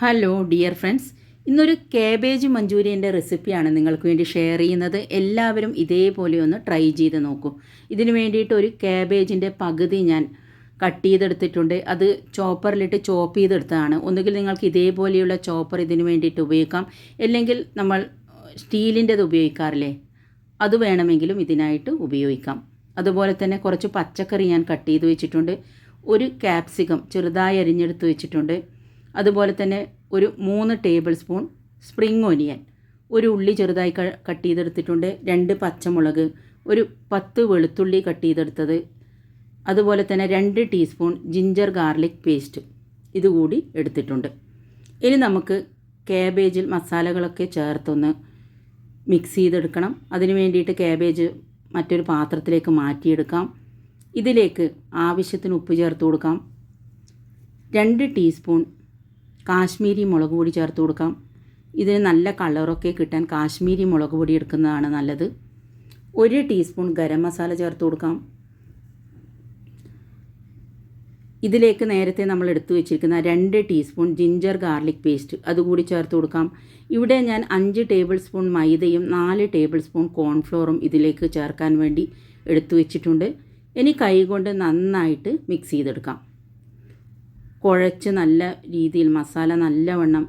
Hello dear friends ഇന്നൊരു cabbage മഞ്ചൂരിയന്റെ റെസിപ്പിയാണ് നിങ്ങൾക്ക് വേണ്ടി ഷെയർ ചെയ്യുന്നത്. എല്ലാവരും ഇതേപോലെ ഒന്ന് ട്രൈ ചെയ്ത് നോക്കൂ. ഇതിന് വേണ്ടിയിട്ട് ഒരു കാബേജിന്റെ പകുതി ഞാൻ കട്ട് ചെയ്തെടുത്തിട്ടുണ്ട്. അത് ചോപ്പറിലിട്ട് ചോപ്പ് ചെയ്തെടുത്തതാണ്. ഒന്നുകിൽ നിങ്ങൾക്ക് ഇതേപോലെയുള്ള ചോപ്പർ ഇതിന് വേണ്ടിയിട്ട് ഉപയോഗിക്കാം. അല്ലെങ്കിൽ നമ്മൾ സ്റ്റീലിന്റെത് ഉപയോഗിക്കാറില്ലേ? അത് വേണമെങ്കിലും ഇതിനായിട്ട് ഉപയോഗിക്കാം. അതുപോലെ തന്നെ കുറച്ച് പച്ചക്കറി ഞാൻ കട്ട് ചെയ്ത് വെച്ചിട്ടുണ്ട്. ഒരു ക്യാപ്സിക്കം ചെറുതായി അരിഞ്ഞെടുത്ത് വെച്ചിട്ടുണ്ട്. അതുപോലെ തന്നെ ഒരു മൂന്ന് ടേബിൾ സ്പൂൺ സ്പ്രിംഗ് ഒനിയൻ ഒരു ഉള്ളി ചെറുതായി കട്ട് ചെയ്തെടുത്തിട്ടുണ്ട് രണ്ട് പച്ചമുളക് ഒരു പത്ത് വെളുത്തുള്ളി കട്ട് ചെയ്തെടുത്തത് അതുപോലെ തന്നെ രണ്ട് ടീസ്പൂൺ ജിഞ്ചർ ഗാർലിക് പേസ്റ്റ് ഇതുകൂടി എടുത്തിട്ടുണ്ട്. ഇനി നമുക്ക് കാബേജിൽ മസാലകളൊക്കെ ചേർത്തൊന്ന് മിക്സ് ചെയ്തെടുക്കണം. അതിന് വേണ്ടിയിട്ട് കാബേജ് മറ്റൊരു പാത്രത്തിലേക്ക് മാറ്റിയെടുക്കാം. ഇതിലേക്ക് ആവശ്യത്തിന് ഉപ്പ് ചേർത്ത് കൊടുക്കാം. രണ്ട് ടീസ്പൂൺ കാശ്മീരി മുളക് പൊടി ചേർത്ത് കൊടുക്കാം. ഇതിന് നല്ല കളറൊക്കെ കിട്ടാൻ കാശ്മീരി മുളക് പൊടി എടുക്കുന്നതാണ് നല്ലത്. ഒരു ടീസ്പൂൺ ഗരം മസാല ചേർത്ത് കൊടുക്കാം. ഇതിലേക്ക് നേരത്തെ നമ്മൾ എടുത്തു വെച്ചിരിക്കുന്ന രണ്ട് ടീസ്പൂൺ ജിഞ്ചർ ഗാർലിക് പേസ്റ്റ് അതുകൂടി ചേർത്ത് കൊടുക്കാം. ഇവിടെ ഞാൻ അഞ്ച് ടേബിൾ സ്പൂൺ മൈദയും നാല് ടേബിൾ സ്പൂൺ കോൺഫ്ലോറും ഇതിലേക്ക് ചേർക്കാൻ വേണ്ടി എടുത്തു വെച്ചിട്ടുണ്ട്. ഇനി കൈകൊണ്ട് നന്നായിട്ട് മിക്സ് ചെയ്തെടുക്കാം. കുഴച്ച് നല്ല രീതിയിൽ മസാല നല്ലവണ്ണം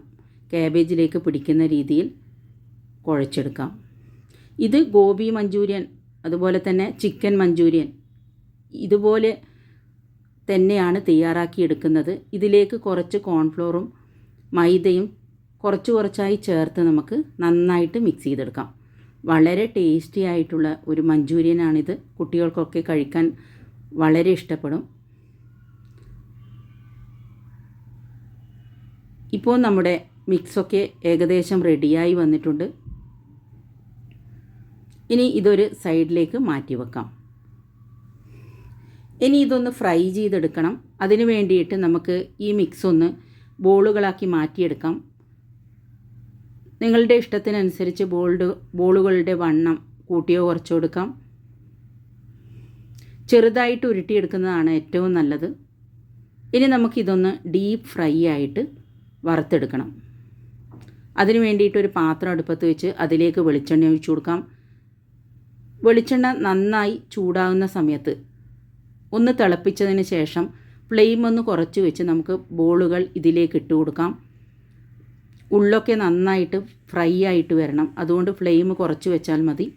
കാബേജിലേക്ക് പിടിക്കുന്ന രീതിയിൽ കുഴച്ചെടുക്കാം. ഇത് ഗോബി മഞ്ചൂരിയൻ അതുപോലെ തന്നെ ചിക്കൻ മഞ്ചൂരിയൻ ഇതുപോലെ തന്നെയാണ് തയ്യാറാക്കിയെടുക്കുന്നത്. ഇതിലേക്ക് കുറച്ച് കോൺഫ്ലോറും മൈദയും കുറച്ച് കുറച്ചായി ചേർത്ത് നമുക്ക് നന്നായിട്ട് മിക്സ് ചെയ്തെടുക്കാം. വളരെ ടേസ്റ്റി ആയിട്ടുള്ള ഒരു മഞ്ചൂരിയനാണിത്. കുട്ടികൾക്കൊക്കെ കഴിക്കാൻ വളരെ ഇഷ്ടപ്പെടും. ഇപ്പോൾ നമ്മുടെ മിക്സൊക്കെ ഏകദേശം റെഡിയായി വന്നിട്ടുണ്ട്. ഇനി ഇതൊരു സൈഡിലേക്ക് മാറ്റി വെക്കാം. ഇനി ഇതൊന്ന് ഫ്രൈ ചെയ്തെടുക്കണം. അതിന് വേണ്ടിയിട്ട് നമുക്ക് ഈ മിക്സ് ഒന്ന് ബോളുകളാക്കി മാറ്റിയെടുക്കാം. നിങ്ങളുടെ ഇഷ്ടത്തിനനുസരിച്ച് ബോൾഡ് ബോളുകളുടെ വണ്ണം കൂട്ടിയോ കുറച്ചോ എടുക്കാം. ചെറുതായിട്ട് ഉരുട്ടിയെടുക്കുന്നതാണ് ഏറ്റവും നല്ലത്. ഇനി നമുക്കിതൊന്ന് ഡീപ്പ് ഫ്രൈ ആയിട്ട് വറുത്തെടുക്കണം. അതിന് വേണ്ടിയിട്ട് ഒരു പാത്രം അടുപ്പത്ത് വെച്ച് അതിലേക്ക് വെളിച്ചെണ്ണ ഒഴിച്ചു കൊടുക്കാം. വെളിച്ചെണ്ണ നന്നായി ചൂടാകുന്ന സമയത്ത് ഒന്ന് തിളപ്പിച്ചതിന് ശേഷം ഫ്ലെയിം ഒന്ന് കുറച്ച് വെച്ച് നമുക്ക് ബോളുകൾ ഇതിലേക്ക് ഇട്ട് കൊടുക്കാം. ഉള്ളൊക്കെ നന്നായിട്ട് ഫ്രൈ ആയിട്ട് വരണം. അതുകൊണ്ട് ഫ്ലെയിം കുറച്ച് വെച്ചാൽ മതി.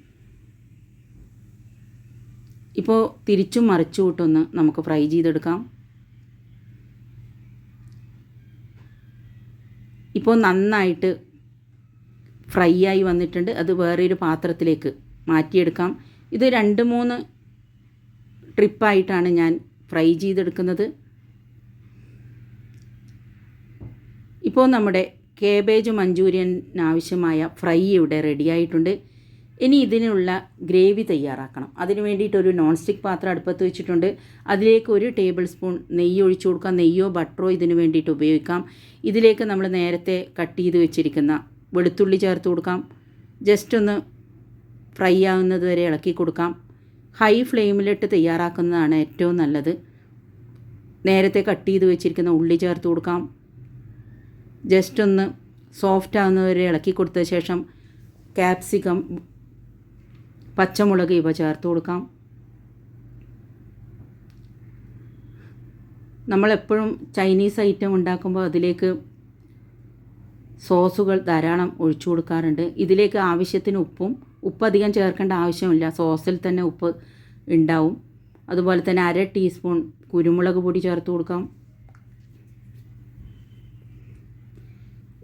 ഇപ്പോൾ തിരിച്ചും മറിച്ചു വിട്ടൊന്ന് നമുക്ക് ഫ്രൈ ചെയ്തെടുക്കാം. ഇപ്പോൾ നന്നായിട്ട് ഫ്രൈ ആയി വന്നിട്ടുണ്ട്. അത് വേറൊരു പാത്രത്തിലേക്ക് മാറ്റിയെടുക്കാം. ഇത് രണ്ട് മൂന്ന് ട്രിപ്പായിട്ടാണ് ഞാൻ ഫ്രൈ ചെയ്തെടുക്കുന്നത്. ഇപ്പോൾ നമ്മുടെ കേബേജ് മഞ്ചൂരിയൻ ആവശ്യമായ ഫ്രൈ ഇവിടെ റെഡിയായിട്ടുണ്ട് ഇനി ഇതിനുള്ള ഗ്രേവി തയ്യാറാക്കണം. അതിന് വേണ്ടിയിട്ട് ഒരു നോൺ സ്റ്റിക്ക് പാത്രം അടുപ്പത്ത് വെച്ചിട്ടുണ്ട്. അതിലേക്ക് ഒരു ടേബിൾ സ്പൂൺ നെയ്യ് ഒഴിച്ചു കൊടുക്കാം. നെയ്യോ ബട്ടറോ ഇതിന് വേണ്ടിയിട്ട് ഉപയോഗിക്കാം. ഇതിലേക്ക് നമ്മൾ നേരത്തെ കട്ട് ചെയ്ത് വെച്ചിരിക്കുന്ന വെളുത്തുള്ളി ചേർത്ത് കൊടുക്കാം. ജസ്റ്റ് ഒന്ന് ഫ്രൈ ആവുന്നത് വരെ ഇളക്കി കൊടുക്കാം. ഹൈ ഫ്ലെയിമിലിട്ട് തയ്യാറാക്കുന്നതാണ് ഏറ്റവും നല്ലത്. നേരത്തെ കട്ട് ചെയ്ത് വെച്ചിരിക്കുന്ന ഉള്ളി ചേർത്ത് കൊടുക്കാം. ജസ്റ്റ് ഒന്ന് സോഫ്റ്റ് ആവുന്നവരെ ഇളക്കി കൊടുത്ത ശേഷം ക്യാപ്സിക്കം പച്ചമുളക് ഇവ ചേർത്ത് കൊടുക്കാം. നമ്മളെപ്പോഴും ചൈനീസ് ഐറ്റം ഉണ്ടാക്കുമ്പോൾ അതിലേക്ക് സോസുകൾ ധാരാളം ഒഴിച്ചു കൊടുക്കാറുണ്ട്. ഇതിലേക്ക് ആവശ്യത്തിന് ഉപ്പും ഉപ്പ് അധികം ചേർക്കേണ്ട ആവശ്യമില്ല. സോസിൽ തന്നെ ഉപ്പ് ഉണ്ടാവും. അതുപോലെ തന്നെ അര ടീസ്പൂൺ കുരുമുളക് പൊടി ചേർത്ത് കൊടുക്കാം.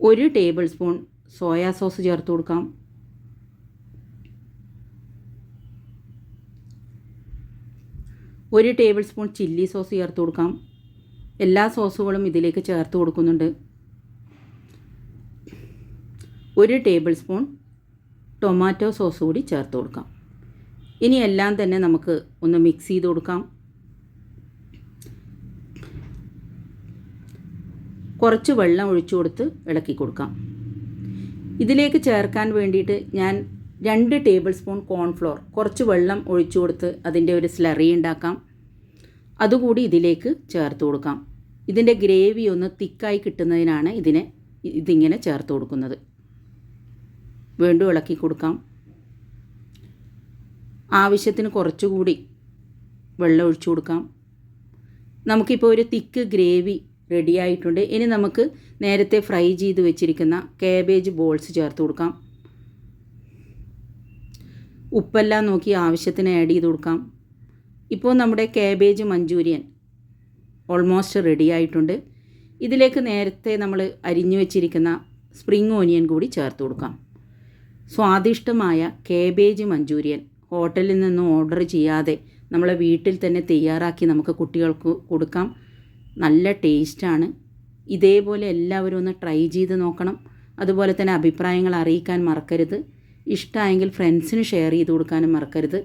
ഒരു ടേബിൾ സ്പൂൺ സോയാ സോസ് ചേർത്ത് കൊടുക്കാം. ഒരു ടേബിൾ സ്പൂൺ ചില്ലി സോസ് ചേർത്ത് കൊടുക്കാം. എല്ലാ സോസുകളും ഇതിലേക്ക് ചേർത്ത് കൊടുക്കുന്നുണ്ട്. ഒരു ടേബിൾ സ്പൂൺ ടൊമാറ്റോ സോസ് കൂടി ചേർത്ത് കൊടുക്കാം. ഇനി എല്ലാം തന്നെ നമുക്ക് ഒന്ന് മിക്സ് ചെയ്ത് കൊടുക്കാം. കുറച്ച് വെള്ളം ഒഴിച്ചു കൊടുത്ത് ഇളക്കി കൊടുക്കാം. ഇതിലേക്ക് ചേർക്കാൻ വേണ്ടിയിട്ട് ഞാൻ രണ്ട് ടേബിൾ സ്പൂൺ കോൺഫ്ലോർ കുറച്ച് വെള്ളം ഒഴിച്ചു കൊടുത്ത് അതിന്റെ ഒരു സ്ലറി ഉണ്ടാക്കാം. അതുകൂടി ഇതിലേക്ക് ചേർത്ത് കൊടുക്കാം. ഇതിന്റെ ഗ്രേവി ഒന്ന് തിക്കായി കിട്ടുന്നതിനാണ് ഇതിനെ ഇതിങ്ങനെ ചേർത്ത് കൊടുക്കുന്നത്. വീണ്ടും ഇളക്കി കൊടുക്കാം. ആവശ്യത്തിന് കുറച്ചുകൂടി വെള്ളം ഒഴിച്ചു കൊടുക്കാം. നമുക്കിപ്പോൾ ഒരു തിക്ക് ഗ്രേവി റെഡിയായിട്ടുണ്ട് ഇനി നമുക്ക് നേരത്തെ ഫ്രൈ ചെയ്ത് വെച്ചിരിക്കുന്ന കാബേജ് ബോൾസ് ചേർത്ത് കൊടുക്കാം. ഉപ്പെല്ലാം നോക്കി ആവശ്യത്തിന് ആഡ് ചെയ്ത് കൊടുക്കാം. ഇപ്പോൾ നമ്മുടെ കാബേജ് മഞ്ചൂരിയൻ ഓൾമോസ്റ്റ് റെഡി ആയിട്ടുണ്ട്. ഇതിലേക്ക് നേരത്തെ നമ്മൾ അരിഞ്ഞു വെച്ചിരിക്കുന്ന സ്പ്രിങ് ഓനിയൻ കൂടി ചേർത്ത് കൊടുക്കാം. സ്വാദിഷ്ടമായ കാബേജ് മഞ്ചൂരിയൻ ഹോട്ടലിൽ നിന്നും ഓർഡർ ചെയ്യാതെ നമ്മളെ വീട്ടിൽ തന്നെ തയ്യാറാക്കി നമുക്ക് കുട്ടികൾക്ക് കൊടുക്കാം. നല്ല ടേസ്റ്റാണ് ഇതേപോലെ എല്ലാവരും ഒന്ന് ട്രൈ ചെയ്ത് നോക്കണം. അതുപോലെ തന്നെ അഭിപ്രായങ്ങൾ അറിയിക്കാൻ മറക്കരുത്. ഇഷ്ടമായെങ്കിൽ ഫ്രണ്ട്സിന് ഷെയർ ചെയ്ത് കൊടുക്കാനും മറക്കരുത്.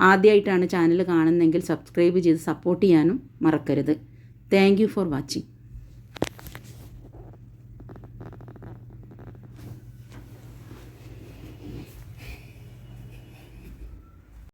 ആദ്യമായിട്ടാണ് ചാനൽ കാണുന്നതെങ്കിൽ സബ്സ്ക്രൈബ് ചെയ്ത് സപ്പോർട്ട് ചെയ്യാനും മറക്കരുത്. Thank for watching